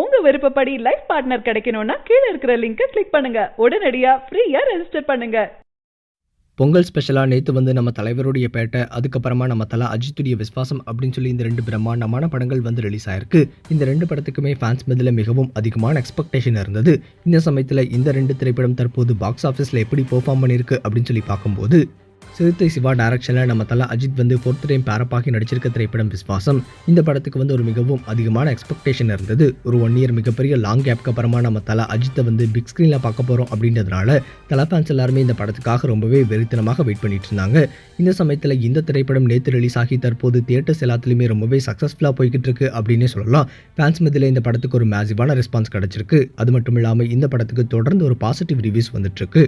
உங்க விருப்பப்படி life partner கிடைக்கணும்னா கீழே இருக்கிற லிங்கை கிளிக் பண்ணுங்க. உடனடியா ஃப்ரீயா ரெஜிஸ்டர் பண்ணுங்க. பொங்கல் ஸ்பெஷலாக நேற்று வந்து நம்ம தலைவருடைய பேட்டை அதுக்கப்புறமா நம்ம தலை அஜித்துடைய விஸ்வாசம் அப்படின்னு சொல்லி இந்த ரெண்டு பிரம்மாண்டமான படங்கள் வந்து ரிலீஸ் ஆயிருக்கு. இந்த ரெண்டு படத்துக்குமே ஃபேன்ஸ் மதில் மிகவும் அதிகமான எக்ஸ்பெக்டேஷன் இருந்தது. இந்த சமயத்தில் இந்த ரெண்டு திரைப்படம் தற்போது பாக்ஸ் ஆஃபீஸில் எப்படி பெர்ஃபார்ம் பண்ணியிருக்கு அப்படின்னு சொல்லி பார்க்கும்போது சிறுத்தை சிவா டைரக்ஷனில் நம்ம தலை அஜித் வந்து ஃபோர்த் டைம் பேரப்பாகி நடிச்சிருக்க திரைப்படம் விஸ்வாசம். இந்த படத்துக்கு வந்து ஒரு மிகவும் அதிகமான எக்ஸ்பெக்டேஷன் இருந்தது. ஒரு ஒன் இயர் மிகப்பெரிய லாங் கேப்க்கு அப்புறமா நம்ம தலை அஜித்தை வந்து பிக் ஸ்க்ரீனில் பார்க்க போகிறோம் அப்படின்றதுனால தலை ஃபேன்ஸ் எல்லாருமே இந்த படத்துக்காக ரொம்பவே வெறித்தனமாக வெயிட் பண்ணிட்டு இருந்தாங்க. இந்த சமயத்தில் இந்த திரைப்படம் நேற்று ரிலீஸ் ஆகி தற்போது தியேட்டர்ஸ் எல்லாத்துலேயுமே ரொம்பவே சக்ஸஸ்ஃபுல்லாக போய்கிட்டு இருக்கு அப்படின்னே சொல்லலாம். ஃபேன்ஸ் மத்தியில் இந்த படத்துக்கு ஒரு மேசிவான ரெஸ்பான்ஸ் கிடச்சிருக்கு. அது மட்டும் இல்லாமல் இந்த படத்துக்கு தொடர்ந்து ஒரு பாசிட்டிவ் ரிவ்யூஸ் வந்துட்டு இருக்கு.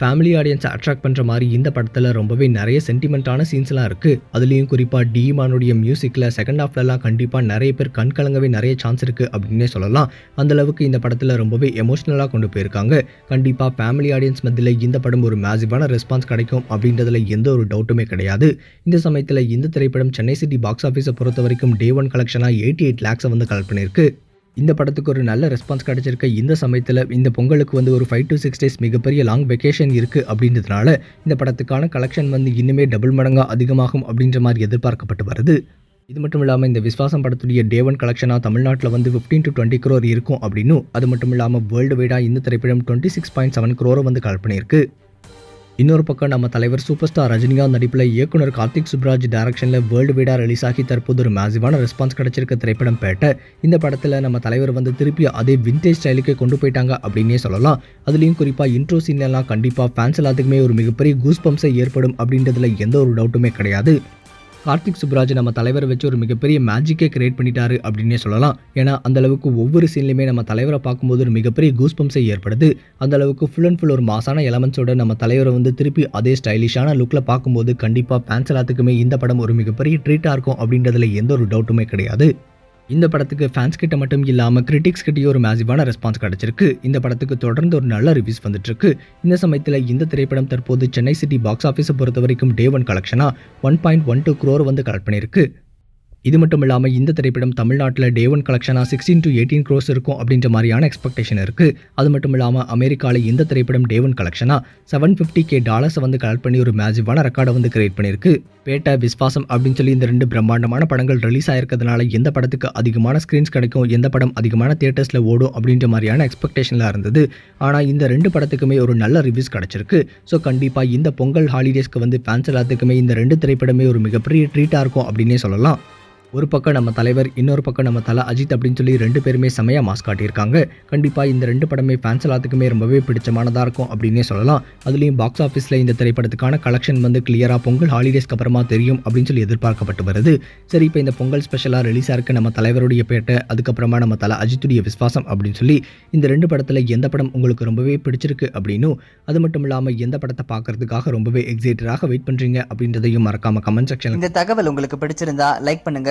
ஃபேமிலி ஆடியன்ஸை அட்ராக்ட் பண்ணுற மாதிரி இந்த படத்தில் ரொம்பவே நிறைய சென்டிமெண்ட்டான சீன்ஸ்லாம் இருக்குது அதுலேயும் குறிப்பாக டீமானுடைய மியூசிக்கில் செகண்ட் ஹாஃப்லலாம் கண்டிப்பாக நிறைய பேர் கண் கலங்கவே நிறைய சான்ஸ் இருக்குது அப்படின்னே சொல்லலாம். அந்தளவுக்கு இந்த படத்தில் ரொம்பவே எமோஷ்னலாக கொண்டு போயிருக்காங்க. கண்டிப்பாக ஃபேமிலி ஆடியன்ஸ் மத்தியில் இந்த படம் ஒரு மேசிவான ரெஸ்பான்ஸ் கிடைக்கும் அப்படின்றதுல எந்த ஒரு டவுட்டுமே கிடையாது. இந்த சமயத்தில் இந்த திரைப்படம் சென்னை சிட்டி பாக்ஸ் ஆஃபீஸை பொறுத்த வரைக்கும் டே ஒன் கலெக்ஷனாக எயிட்டி எயிட் லேக்ஸை வந்து கலெக்ட் பண்ணியிருக்கு. இந்த படத்துக்கு ஒரு நல்ல ரெஸ்பான்ஸ் கிடைச்சிருக்க. இந்த சமயத்தில் இந்த பொங்கலுக்கு வந்து ஒரு ஃபைவ் டு சிக்ஸ் டேஸ் மிகப்பெரிய லாங் வெக்கேஷன் இருக்குது அப்படின்றதுனால இந்த படத்துக்கான கலெக்ஷன் வந்து இன்னுமே டபுள் மடங்காக அதிகமாகும் அப்படின்ற மாதிரி எதிர்பார்க்கப்பட்டு வருது. இது மட்டும் இல்லாமல் இந்த விஸ்வாசம் படத்துடைய டேவன் கலெக்ஷனாக தமிழ்நாட்டில் வந்து ஃபிஃப்டீன் டு டுவெண்ட்டி க்ரோர் இருக்கும் அப்படின்னும். அது மட்டும் இல்லாமல் வேர்ல்டு வைடாக இந்த திரைப்படம் டுவெண்ட்டி சிக்ஸ் பாயிண்ட் செவன் க்ரோரை வந்து கலெக்ட் பண்ணியிருக்கு. இன்னொரு பக்கம் நம்ம தலைவர் சூப்பர் ஸ்டார் ரஜினிகாந்த் நடிப்பில் இயக்குனர் கார்த்திக் சுப்ராஜ் டைரக்ஷனில் வேர்ல்டு வீடாக ரிலீஸ் ஆகி தற்போது ஒரு மேசிவான ரெஸ்பான்ஸ் கிடைச்சிருக்க திரைப்படம் பேட்ட. இந்த படத்தில் நம்ம தலைவர் வந்து திருப்பி அதே விண்டேஜ் ஸ்டைலுக்கு கொண்டு போயிட்டாங்க அப்படின்னே சொல்லலாம். அதுலேயும் குறிப்பாக இன்ட்ரோ சீன்லாம் கண்டிப்பாக ஃபேன்ஸ் எல்லாத்துக்குமே ஒரு மிகப்பெரிய கூஸ் பம்ப்ஸை ஏற்படும் அப்படின்றதுல எந்த ஒரு டவுட்டுமே கிடையாது. கார்த்திக் சுப்ராஜ் நம்ம தலைவரை வச்சு ஒரு மிகப்பெரிய மேஜிக்கே கிரியேட் பண்ணிட்டாரு அப்படின்னே சொல்லலாம். ஏன்னா அந்த அளவுக்கு ஒவ்வொரு சீன்லையுமே நம்ம தலைவரை பார்க்கும்போது ஒரு மிகப்பெரிய கூஸ்பம்ஸை ஏற்படுது. அந்த அளவுக்கு ஃபுல் அண்ட் ஃபுல் ஒரு மாசான எலமெண்ட்ஸோட நம்ம தலைவரை வந்து திருப்பி அதே ஸ்டைலிஷான லுக்கில் பார்க்கும்போது கண்டிப்பாக ஃபேன்ஸ் எல்லாத்துக்குமே இந்த படம் ஒரு மிகப்பெரிய ட்ரீட்டாக இருக்கும் அப்படின்றதுல எந்த ஒரு டவுட்டுமே கிடையாது. இந்த படத்துக்கு ஃபேன்ஸ் கிட்ட மட்டும் இல்லாமல் கிரிட்டிக்ஸ் கிட்டேயும் ஒரு மேசிவான ரெஸ்பான்ஸ் கிடைச்சிருக்கு. இந்த படத்துக்கு தொடர்ந்து ஒரு நல்ல ரிவ்யூஸ் வந்துட்டு இருக்கு இந்த சமயத்தில் இந்த திரைப்படம் தற்போது சென்னை சிட்டி பாக்ஸ் ஆஃபீஸை பொறுத்த வரைக்கும் day one கலெக்ஷனாக one point one two crore வந்து கலெக்ட் பண்ணியிருக்கு. இது மட்டும் இல்லாமல் இந்த திரைப்படம் தமிழ்நாட்டில் டே ஒன் கலெக்ஷனாக சிக்ஸ்டீன் டு எயிட்டீன் க்ரோஸ் இருக்கும் அப்படின்ற மாதிரியான எக்ஸ்பெக்டேஷன் இருக்குது அது மட்டும் இல்லாமல் அமெரிக்காவில் இந்த திரைப்படம் டே ஒன் கலெக்ஷனாக செவன் ஃபிஃப்டி கே டாலர்ஸை வந்து கலெக்ட் பண்ணி ஒரு மேசிவான ரெக்கார்டை வந்து கிரியேட் பண்ணியிருக்கு. பேட்டை விஸ்வாசம் அப்படின்னு சொல்லி இந்த ரெண்டு பிரம்மாண்டமான படங்கள் ரிலீஸ் ஆயிருக்கிறதுனால எந்த படத்துக்கு அதிகமான ஸ்க்ரீன்ஸ் கிடைக்கும் எந்த படம் அதிகமான தியேட்டர்ஸில் ஓடும் அப்படின்ற மாதிரியான எக்ஸ்பெக்டேஷனில் இருந்தது. ஆனால் இந்த ரெண்டு படத்துக்குமே ஒரு நல்ல ரிவ்யூஸ் கிடச்சிருக்கு. ஸோ கண்டிப்பாக இந்த பொங்கல் ஹாலிடேஸ்க்கு வந்து ஃபேன்ஸ் எல்லாத்துக்குமே இந்த ரெண்டு திரைப்படமே ஒரு மிகப்பெரிய ட்ரீட்டாக இருக்கும் அப்படின்னே சொல்லலாம். ஒரு பக்கம் நம்ம தலைவர் இன்னொரு பக்கம் நம்ம தலை அஜித் அப்படின்னு சொல்லி ரெண்டு பேருமே செமையாக மாஸ் காட்டியிருக்காங்க. கண்டிப்பாக இந்த ரெண்டு படமே ஃபேன்ஸ் எல்லாத்துக்குமே ரொம்பவே பிடிச்சமானதாக இருக்கும் அப்படின்னே சொல்லலாம். அதுலேயும் பாக்ஸ் ஆஃபீஸில் இந்த திரைப்படத்துக்கான கலெக்ஷன் வந்து கிளியராக பொங்கல் ஹாலிடேஸ்க்கு அப்புறமா தெரியும் அப்படின்னு சொல்லி எதிர்பார்க்கப்பட்டு வருது. சரி இப்போ இந்த பொங்கல் ஸ்பெஷலாக ரிலீஸ் இருக்க நம்ம தலைவருடைய பேட்டை அதுக்கப்புறமா நம்ம தலை அஜித்துடைய விஸ்வாசம் அப்படின்னு சொல்லி இந்த ரெண்டு படத்தில் எந்த படம் உங்களுக்கு ரொம்பவே பிடிச்சிருக்கு அப்படின்னும் அது மட்டும் இல்லாமல் எந்த படத்தை பார்க்கறதுக்காக ரொம்பவே எக்ஸைட்டடாக வெயிட் பண்ணுறீங்க அப்படின்றதையும் மறக்காம கமெண்ட் செக்ஷன் இந்த தகவல் உங்களுக்கு பிடிச்சிருந்தா லைக் பண்ணுங்க